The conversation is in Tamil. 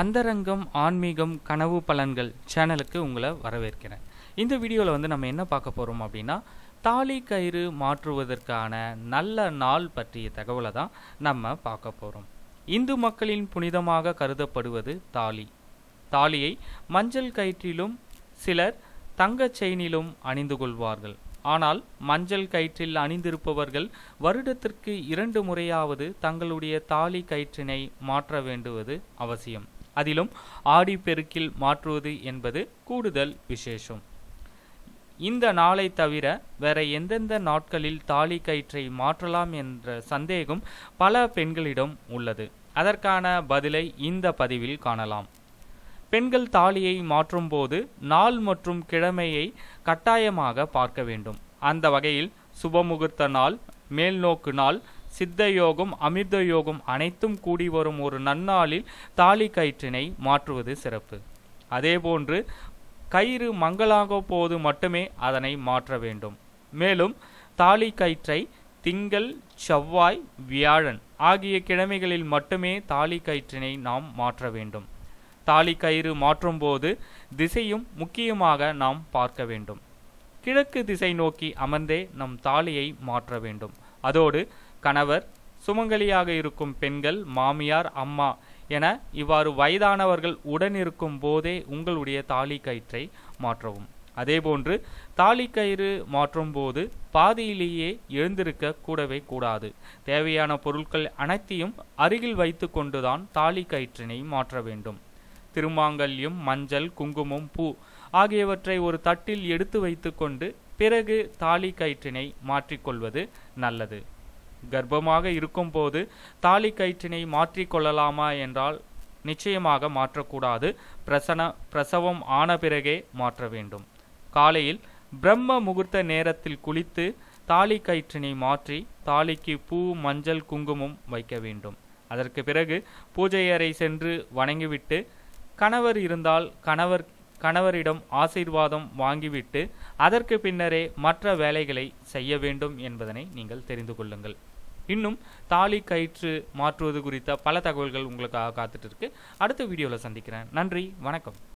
அந்தரங்கம் ஆன்மீகம் கனவு பலன்கள் சேனலுக்கு உங்களை வரவேற்கிறேன். இந்த வீடியோவில் வந்து நம்ம என்ன பார்க்க போகிறோம் அப்படின்னா தாலி கயிறு மாற்றுவதற்கான நல்ல நாள் பற்றிய தகவலை தான் நம்ம பார்க்க போகிறோம் இந்து மக்களின் புனிதமாக கருதப்படுவது தாலி. தாலியை மஞ்சள் கயிற்றிலும் சிலர் தங்கச் செயினிலும் அணிந்து கொள்வார்கள். ஆனால் மஞ்சள் கயிற்றில் அணிந்திருப்பவர்கள் வருடத்திற்கு இரண்டு முறையாவது தங்களுடைய தாலி கயிற்றினை மாற்ற வேண்டுவது அவசியம். அதிலும் ஆடிப்பெருக்கில் மாற்றுவது என்பது கூடுதல் விசேஷம். இந்த நாளை தவிர வேற எந்தெந்த நாட்களில் தாலி கயிற்றை மாற்றலாம் என்ற சந்தேகம் பல பெண்களிடம் உள்ளது. அதற்கான பதிலை இந்த பதிவில் காணலாம். பெண்கள் தாலியை மாற்றும்போது நாள் மற்றும் கிழமையை கட்டாயமாக பார்க்க வேண்டும். அந்த வகையில் சுபமுகூர்த்த நாள் மேல்நோக்கு நாள் சித்த யோகம் அமிர்த யோகம் அனைத்தும் கூடி வரும் ஒரு நன்னாளில் தாலி கயிற்றினை மாற்றுவது சிறப்பு. அதேபோன்று கயிறு மங்களாக போது மட்டுமே அதனை மாற்ற வேண்டும். மேலும் தாலி கயிற்றை திங்கள் செவ்வாய் வியாழன் ஆகிய கிழமைகளில் மட்டுமே தாலி கயிற்றினை நாம் மாற்ற வேண்டும். தாலி கயிறு மாற்றும்போது திசையும் முக்கியமாக நாம் பார்க்க வேண்டும். கிழக்கு திசை நோக்கி அமர்ந்தே நம் தாலியை மாற்ற வேண்டும். அதோடு கணவர் சுமங்கலியாக இருக்கும் பெண்கள் மாமியார் அம்மா என இவ்வாறு வயதானவர்கள் உடன் இருக்கும் போதே உங்களுடைய தாலி கயிற்றை மாற்றவும். அதேபோன்று தாலி கயிறு மாற்றும் போது பாதியிலேயே எழுந்திருக்க கூடவே கூடாது. தேவையான பொருட்கள் அனைத்தையும் அருகில் வைத்து கொண்டுதான் தாலி கயிற்றினை மாற்ற வேண்டும். திருமாங்கல்யம் மஞ்சள் குங்குமம் பூ ஆகியவற்றை ஒரு தட்டில் எடுத்து வைத்துக்கொண்டு பிறகு தாலி கயிற்றினை மாற்றிக்கொள்வது நல்லது. கர்ப்பமாக இருக்கும்போது தாலி கயிற்றினை மாற்றிக்கொள்ளலாமா என்றால் நிச்சயமாக மாற்றக்கூடாது. பிரசன பிரசவம் ஆன பிறகே மாற்ற வேண்டும். காலையில் பிரம்ம முகூர்த்த நேரத்தில் குளித்து தாலி கயிற்றினை மாற்றி தாலிக்கு பூ மஞ்சள் குங்குமம் வைக்க வேண்டும். அதற்கு பிறகு பூஜை அறை சென்று வணங்கிவிட்டு கணவர் இருந்தால் கணவர் கணவரிடம் ஆசீர்வாதம் வாங்கிவிட்டு அதற்கு பின்னரே மற்ற வேலைகளை செய்ய வேண்டும் என்பதனை நீங்கள் தெரிந்து கொள்ளுங்கள். இன்னும் தாலி கயிற்று மாற்றுவது குறித்த பல தகவல்கள் உங்களுக்காக காத்துட்டு இருக்கு. அடுத்த வீடியோவில் சந்திக்கிறேன். நன்றி வணக்கம்.